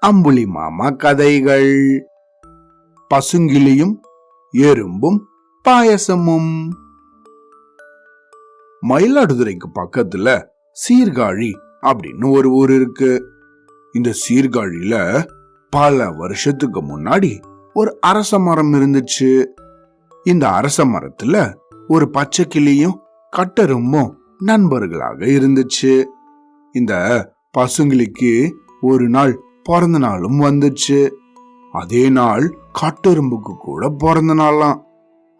அம்புலி மாமா கதைகள். பசுங்கிளியும் எறும்பும் பாயசமும். மயிலாடுதுறைக்கு பக்கத்துல சீர்காழி அப்படின்னு ஒரு ஊர் இருக்கு. இந்த சீர்காழியில பல வருஷத்துக்கு முன்னாடி ஒரு அரச மரம் இருந்துச்சு. இந்த அரச மரத்துல ஒரு பச்சை கிளியும் கட்டரும்பும் நண்பர்களாக இருந்துச்சு. இந்த பசங்களுக்கு ஒரு நாள் பிறந்த நாளும் வந்துச்சு. அதே நாள் காட்டெரும்புக்கு கூட பிறந்த நாளாம்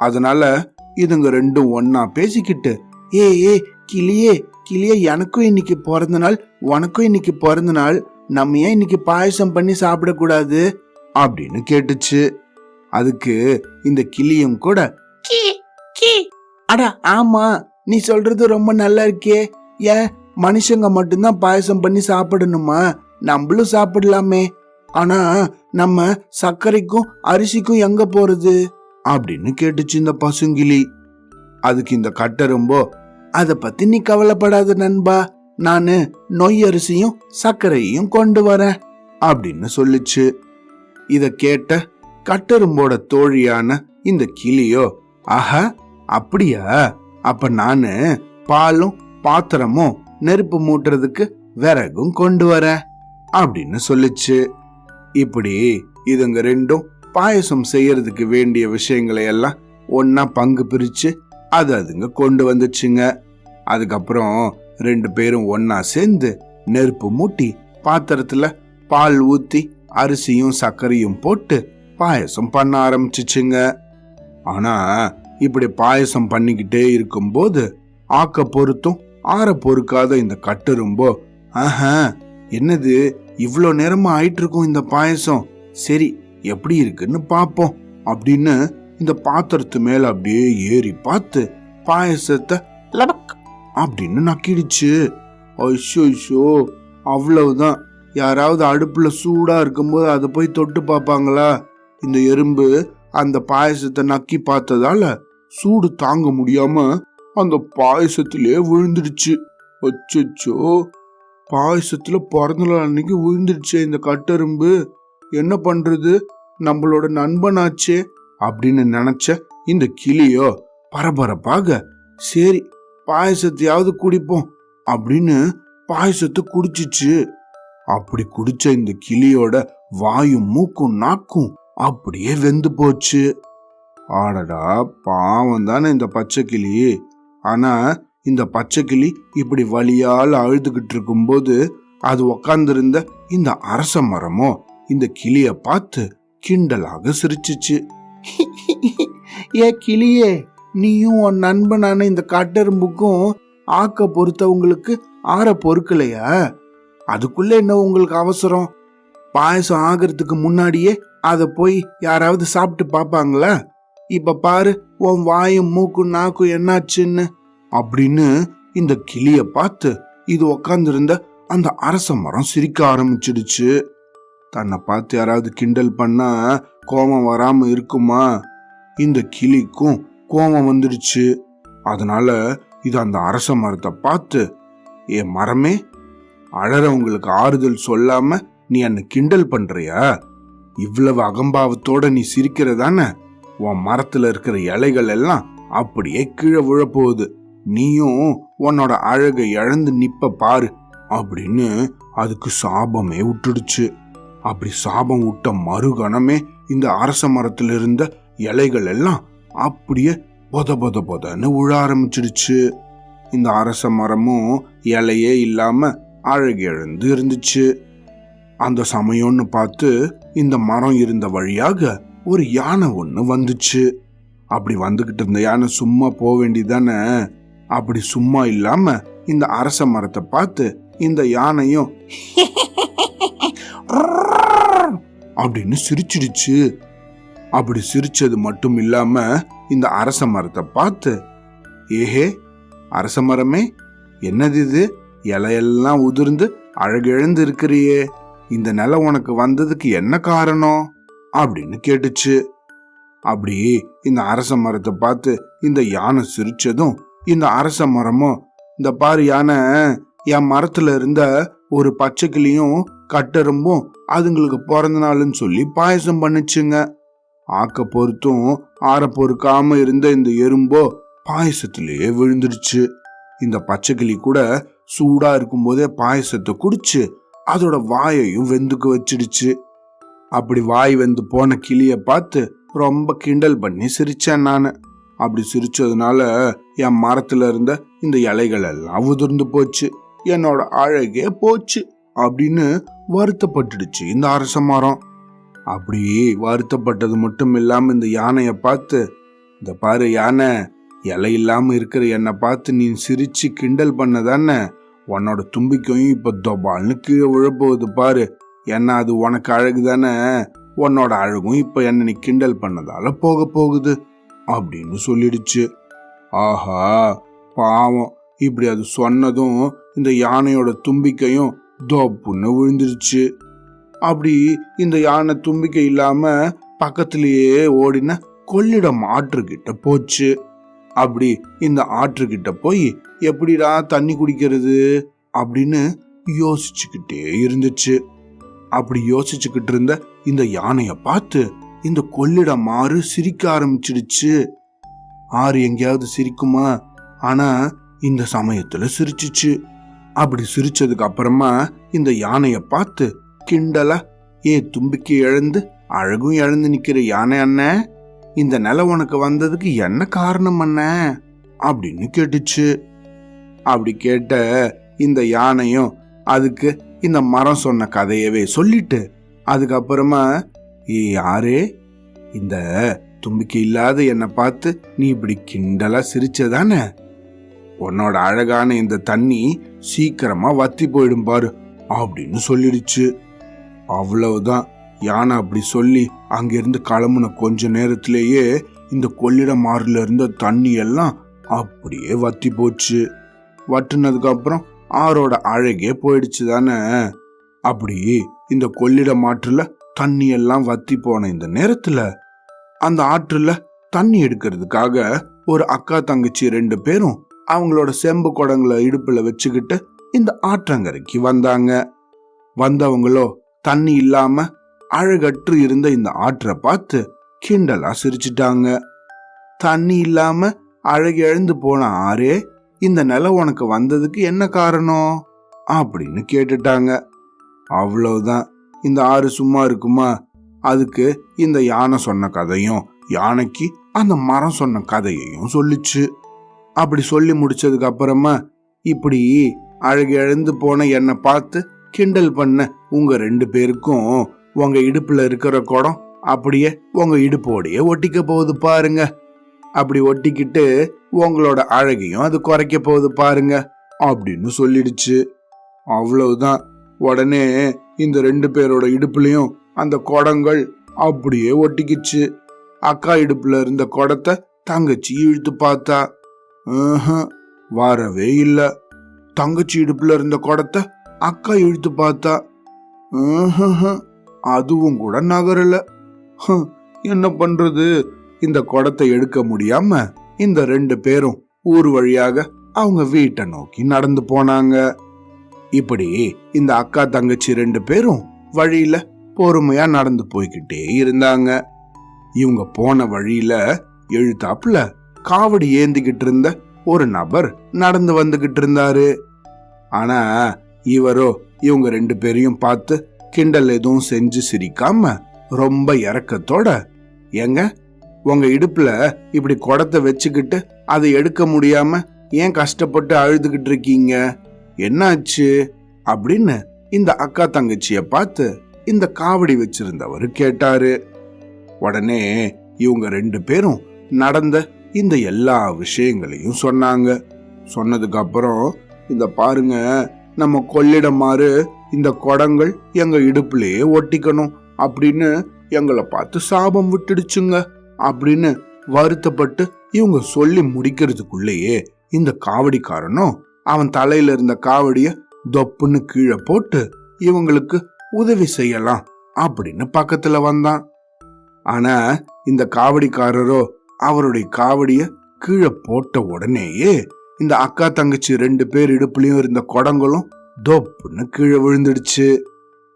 அதனால இதுங்க ரெண்டும் ஒன்னா பேசிக்கிட்டு ஏ ஏ கிளியே கிளியே எனக்கும் இன்னைக்கு பிறந்த நாள் உனக்கும் இன்னைக்கு பிறந்த நாள். நம்ம ஏன் இன்னைக்கு பாயசம் பண்ணி சாப்பிடக்கூடாது அப்படின்னு கேட்டுச்சு. அதுக்கு இந்த கிளியும் கூட கீ. அட ஆமா நீ சொல்றது ரொம்ப நல்லா இருக்கே. ஏன் மனுஷங்க மட்டும்தான் பாயசம் பண்ணி சாப்பிடணுமா? நம்மளும் சாப்பிடலாமே. ஆனா நம்ம சர்க்கரைக்கும் அரிசிக்கும் எங்க போறது? அப்படின்னு கேட்டுச்சு இந்த பசுங்கிளி அதுக்கு இந்த கட்டரும்போ அத பத்தி நீ கவலைப்படாத நண்பா. நானு நொய் அரிசியும் சர்க்கரையும் கொண்டு வரேன் அப்படின்னு சொல்லிச்சு. இத கேட்ட கட்டரும்போட தோழியான இந்த கிளியோ ஆஹா அப்படியா? அப்ப நானு பாலும் பாத்திரமும் நெருப்பு மூட்டுறதுக்கு விறகும் கொண்டு வர அப்படின்னு சொல்லிச்சு. இப்படி இதுங்க ரெண்டும் பாயசம் செய்யறதுக்கு வேண்டிய விஷயங்களை எல்லாம் ஒன்னா பங்கு பிரிச்சு அது அதுங்க கொண்டு வந்துச்சுங்க. அதுக்கப்புறம் ரெண்டு பேரும் ஒன்னா சேர்ந்து நெருப்பு மூட்டி பாத்திரத்துல பால் ஊத்தி அரிசியும் சர்க்கரையும் போட்டு பாயசம் பண்ண ஆரம்பிச்சுச்சுங்க. ஆனா இப்படி பாயசம் பண்ணிக்கிட்டே இருக்கும்போது ஆக்க பொருத்தும் ஆற பொறுக்காத இந்த கட்டெரும்போ ஆஹ என்னது? இவ்வளோ நேரமா ஆயிட்டு இருக்கும் இந்த பாயசம். சரி எப்படி இருக்குன்னு பாப்போம் அப்படின்னு இந்த பாத்திரத்து மேல அப்படியே ஏறி பார்த்து பாயசத்தை லபக் அப்படின்னு நக்கிடுச்சு. ஐஷோ அவ்வளவுதான். யாராவது அடுப்புல சூடா இருக்கும்போது அதை போய் தொட்டு பார்ப்பாங்களா? இந்த எறும்பு அந்த பாயசத்தை நக்கி பார்த்ததால சூடு தாங்க முடியாம அந்த பாயசத்திலே விழுந்துடுச்சு. அச்சோ பாயசத்துல பிறந்த நாள் அன்னைக்கு விழுந்துடுச்சே இந்த கட்டெரும்பு. என்ன பண்றது? நம்மளோட நண்பனாச்சே அப்படின்னு நினைச்ச இந்த கிளியோ பரபரப்பாக சரி பாயசத்தையாவது குடிப்போம் அப்படின்னு பாயசத்தை குடிச்சிச்சு. அப்படி குடிச்ச இந்த கிளியோட வாயும் மூக்கும் நாக்கும் அப்படியே வெந்து போச்சு. ஆடடா பாவம் தானே இந்த பச்சை கிளி. ஆனா இந்த பச்சை கிளி இப்படி வழியால் அழுதுகிட்டு இருக்கும்போது அது உக்காந்துருந்த இந்த அரச மரமோ இந்த கிளிய பார்த்து கிண்டலாக சிரிச்சிச்சு. ஏ கிளியே நீயும் உன் நண்பனான இந்த காட்டெரும்புக்கும் ஆக்க பொறுத்தவங்களுக்கு ஆற பொறுக்கலையா? அதுக்குள்ள என்ன உங்களுக்கு அவசரம்? பாயசம் ஆகிறதுக்கு முன்னாடியே அதை போய் யாராவது சாப்பிட்டு பார்ப்பாங்களா? இப்ப பாரு உன் வாயும் மூக்கும் நாக்கும் என்னாச்சுன்னு? அப்படின்னு இந்த கிளிய பார்த்து இது உக்காந்துருந்த அந்த அரச மரம் சிரிக்க ஆரம்பிச்சிடுச்சு. தன்னை பார்த்து யாராவது கிண்டல் பண்ணா கோபம் வராம இருக்குமா? இந்த கிளிக்கும் கோபம் வந்துடுச்சு. அதனால இது அந்த அரச மரத்தை பார்த்து ஏ மரமே அழறவங்களுக்கு ஆறுதல் சொல்லாம நீ என்ன கிண்டல் பண்றியா? இவ்வளவு அகம்பாவத்தோட நீ சிரிக்கிறதானே? உன் மரத்துல இருக்கிற இலைகள் எல்லாம் அப்படியே கீழே விழப்போகுது. நீயும் உன்னோட அழகை இழந்து நிப்ப பாரு அப்படின்னு அதுக்கு சாபமே விட்டுடுச்சு. அப்படி சாபம் விட்ட மறுகணமே இந்த அரச மரத்துல இருந்த இலைகள் எல்லாம் அப்படியே பொத பொத பொதன்னு உழ ஆரம்பிச்சிடுச்சு. இந்த அரச மரமும் இலையே இல்லாம அழகு இழந்து இருந்துச்சு. அந்த சமயம்னு பார்த்து இந்த மரம் இருந்த வழியாக ஒரு யானை ஒன்று வந்துச்சு. அப்படி வந்துக்கிட்டு இருந்த யானை சும்மா போக வேண்டியதானே? அப்படி சும்மா இல்லாம இந்த அரச மரத்தை பார்த்து இந்த யானையும் அப்படின்னு சிரிச்சிடுச்சு. அப்படி சிரிச்சது மட்டும் இல்லாம இந்த அரச மரத்தை பார்த்து ஏஹே அரச மரமே என்னது இது? இலையெல்லாம் உதிர்ந்து அழகெழுந்து இருக்கிறியே. இந்த நிலம் உனக்கு வந்ததுக்கு என்ன காரணம்? அப்படின்னு கேட்டுச்சு. அப்படி இந்த அரச மரத்தை பார்த்து இந்த யானை சிரிச்சதும் இந்த அரச மரமும் இந்த பாரு யானை என் மரத்துல இருந்த ஒரு பச்சைக்கிளியும் கட்டெரும்பும் அதுங்களுக்கு பிறந்த நாளுன்னு சொல்லி பாயசம் பண்ணுச்சுங்க. ஆக்க பொறுத்தும் ஆற பொறுக்காம இருந்த இந்த எறும்போ பாயசத்திலேயே விழுந்துடுச்சு. இந்த பச்சைக்கிளி கூட சூடா இருக்கும்போதே பாயசத்தை குடிச்சு அதோட வாயையும் வெந்துக்க வச்சிடுச்சு. அப்படி வாய் வந்து போன கிளியை பார்த்து ரொம்ப கிண்டல் பண்ணி சிரிச்சேன் நான். அப்படி சிரிச்சதுனால என் மரத்துல இருந்த இந்த இலைகள் எல்லாம் உதிர்ந்து போச்சு. என்னோட அழகே போச்சு அப்படின்னு வருத்தப்பட்டுடுச்சு இந்த அரச மரம். அப்படி வருத்தப்பட்டது மட்டும் இல்லாம இந்த யானையை பார்த்து இந்த பாரு யானை இலை இல்லாம இருக்கிற என்னை பார்த்து நீ சிரிச்சு கிண்டல் பண்ணதானே? உன்னோட தும்பிக்கையும் இப்ப தொபால்னு கீழே விழப்போகுது பாரு. என்ன அது உனக்கு அழகு தானே உன்னோட அழகும் இப்ப என்ன நீ கிண்டல் பண்ணதால போக போகுது அப்படின்னு சொல்லிடுச்சு. ஆஹா பாவம். இப்படி அது சொன்னதும் இந்த யானையோட தும்பிக்கையும் தோப்புன்னு விழுந்துருச்சு. அப்படி இந்த யானை தும்பிக்கை இல்லாம பக்கத்திலேயே ஓடின கொள்ளிடம் ஆற்றுக்கிட்ட போச்சு. அப்படி இந்த ஆற்றுக்கிட்ட போய் எப்படிடா தண்ணி குடிக்கிறது அப்படின்னு யோசிச்சுக்கிட்டே இருந்துச்சு. அப்படி யோசிச்சுக்கிட்டு இருந்த இந்த யானைய பார்த்து இந்த கொள்ளிடம் ஆறு சிரிக்க ஆரம்பிச்சிடுச்சு. ஆறு எங்கேயாவது சிரிக்குமா? ஆனா இந்த சமயத்துல சிரிச்சுச்சு. அப்படி சிரிச்சதுக்கு அப்புறமா இந்த யானைய பார்த்து கிண்டலா? ஏ தும்பிக்கை இழந்து அழகும் இழந்து நிக்கிற யானை அண்ணன் இந்த நிலை உனக்கு வந்ததுக்கு என்ன காரணம் அண்ண? அப்படின்னு கேட்டுச்சு. அப்படி கேட்ட இந்த யானையும் அதுக்கு இந்த மரம் சொன்ன கதையவே சொல்லிட்டு அதுக்கப்புறமா ஏ யாரே இந்த தும்பிக்கை இல்லாத என்னை பார்த்து நீ இப்படி கிண்டலா சிரிச்சதானே? உன்னோட அழகான இந்த தண்ணி சீக்கிரமா வத்தி போயிடும் பாரு அப்படின்னு சொல்லிடுச்சு. அவ்வளவுதான். யானை அப்படி சொல்லி அங்கிருந்து கிளம்புன கொஞ்ச நேரத்திலேயே இந்த கொள்ளிடம் ஆறுல இருந்த தண்ணி எல்லாம் அப்படியே வத்தி போச்சு. வட்டுனதுக்கு அப்புறம் ஆறோட அழகே போயிடுச்சு தானே அப்படி இந்த கொள்ளிடம் மாற்றுல தண்ணி எல்லாம் வத்தி போன இந்த நேரத்துல அந்த ஆற்றுல தண்ணி எடுக்கிறதுக்காக ஒரு அக்கா தங்கச்சி ரெண்டு பேரும் அவங்களோட செம்பு குடங்களை இடுப்புல வச்சுக்கிட்டு இந்த ஆற்றங்கரைக்கு வந்தாங்க. வந்தவங்களோ தண்ணி இல்லாம அழகற்று இருந்த இந்த ஆற்றை பார்த்து கிண்டலா சிரிச்சிட்டாங்க. தண்ணி இல்லாம அழகு எழுந்து போன ஆறே இந்த நிலம் உனக்கு வந்ததுக்கு என்ன காரணம்? அப்படின்னு கேட்டுட்டாங்க. அவ்வளவுதான். இந்த ஆறு சும்மா இருக்குமா? அதுக்கு இந்த யானை சொன்ன கதையும் யானைக்கு அந்த மரம் சொன்ன கதையையும் சொல்லிச்சு. அப்படி சொல்லி முடிச்சதுக்கு அப்புறமா இப்படி அழகு எழுந்து போன என்னை பார்த்து கிண்டல் பண்ண உங்க ரெண்டு பேருக்கும் உங்க இடுப்புல இருக்கிற குடம் அப்படியே உங்க இடுப்போடையே ஒட்டிக்க போகுது பாருங்க. அப்படி ஒட்டிக்கிட்டு உங்களோட அழகையும் அது குறைக்க போகுது பாருங்க அப்படின்னு சொல்லிடுச்சு. அவ்வளவுதான். உடனே இந்த ரெண்டு பேரோட இடுப்புலையும் அந்த குடங்கள் அப்படியே ஒட்டிக்கிச்சு. அக்கா இடுப்புல இருந்த குடத்தை தங்கச்சி இழுத்து பார்த்தா வரவே இல்ல. தங்கச்சி இடுப்புல இருந்த குடத்தை அக்கா இழுத்து பார்த்தா அதுவும் கூட நகரல. என்ன பண்றது? இந்த குடத்தை எடுக்க முடியாம இந்த ரெண்டு பேரும் ஊர் வழியாக அவங்க வீட்டை நோக்கி நடந்து போனாங்க. இப்படி இந்த அக்கா தங்கச்சி ரெண்டு பேரும் வழியில பொறுமையா நடந்து போய்கிட்டே இருந்தாங்க. இவங்க போன வழியில எழுத்தாப்புல காவடி ஏந்திக்கிட்டு இருந்த ஒரு நபர் நடந்து வந்துகிட்டு இருந்தாரு. ஆனா இவரோ இவங்க ரெண்டு பேரையும் பார்த்து கிண்டல் எதுவும் செஞ்சு சிரிக்காம ரொம்ப இறக்கத்தோட ஏங்க உங்க இடுப்புல இப்படி குடத்தை வச்சுக்கிட்டு அதை எடுக்க முடியாம ஏன் கஷ்டப்பட்டு அழுதுகிட்டு இருக்கீங்க? என்னாச்சு? அப்படின்னு இந்த அக்கா தங்கச்சிய பார்த்து இந்த காவடி வச்சிருந்தவர் கேட்டாரு. உடனே இவங்க ரெண்டு பேரும் நடந்த இந்த எல்லா விஷயங்களையும் சொன்னாங்க. சொன்னதுக்கு அப்புறம் இந்த பாருங்க நம்ம கொள்ளிடமாறு இந்த குடங்கள் எங்க இடுப்புலயே ஒட்டிக்கணும் அப்படின்னு எங்களை பார்த்து சாபம் விட்டுடுச்சுங்க. அப்படின்னு வருத்தப்பட்டு இவங்க சொல்லி முடிக்கிறதுக்குள்ளேயே இந்த காவடிக்காரனும் அவன் தலையில இருந்த காவடிய தொப்புன்னு கீழே போட்டு இவங்களுக்கு உதவி செய்யலாம் அப்படின்னு பக்கத்துல வந்தான். ஆனா இந்த காவடிக்காரரோ அவருடைய காவடிய கீழே போட்ட உடனேயே இந்த அக்கா தங்கச்சி ரெண்டு பேர் இடுப்புலயும் இருந்த குடங்களும் தொப்புன்னு கீழே விழுந்துடுச்சு.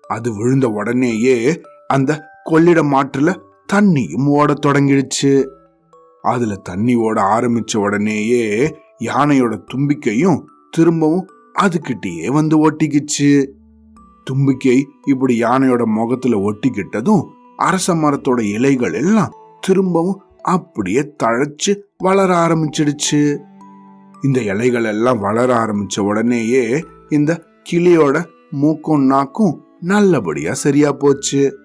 அது விழுந்த உடனேயே அந்த கொள்ளிட மாட்டுல தண்ணியும் ஓடத் தொடங்கிடுச்சு. அதுல தண்ணி ஓட ஆரம்பிச்ச உடனேயே யானையோட தும்பிக்கையும் திரும்பவும் அதுக்கிட்டேயே வந்து ஒட்டிக்கிச்சு. தும்பிக்கை இப்படி யானையோட முகத்துல ஒட்டிக்கிட்டதும் அரச மரத்தோட இலைகள் எல்லாம் திரும்பவும் அப்படியே தழைச்சு வளர ஆரம்பிச்சிடுச்சு. இந்த இலைகள் எல்லாம் வளர ஆரம்பிச்ச உடனேயே இந்த கிளியோட மூக்கும் நாக்கும் நல்லபடியா சரியா போச்சு.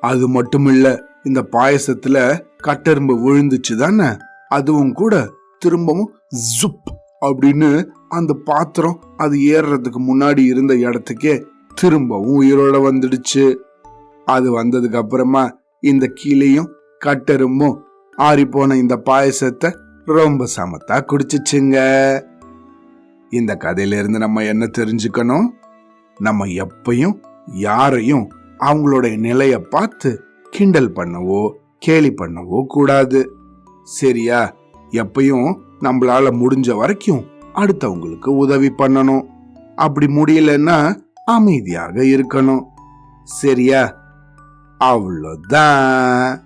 அது மட்டும் இல்லை இந்த பாயசத்துல கட்டெரும்பு விழுந்துச்சு தானே அதுவும் கூட திரும்பவும் ஜுப் அப்படின்னு அந்த பாத்திரம் அது ஏறுறதுக்கு முன்னாடி இருந்த இடத்துக்கே திரும்பவும் உயிரோட வந்துடுச்சு. அது வந்ததுக்கு அப்புறமா இந்த கீழையும் கட்டெரும்பும் ஆறிப்போன இந்த பாயசத்தை ரொம்ப சமத்தா குடிச்சிச்சுங்க. இந்த கதையிலிருந்து நம்ம என்ன தெரிஞ்சுக்கணும்? நம்ம எப்பையும் யாரையும் அவங்களுடைய நிலையை பார்த்து கிண்டல் பண்ணவோ கேலி பண்ணவோ கூடாது. சரியா? எப்பயும் நம்மளால முடிஞ்ச வரைக்கும் அடுத்தவங்களுக்கு உதவி பண்ணணும். அப்படி முடியலன்னா அமைதியாக இருக்கணும். சரியா? அவ்வளோதான்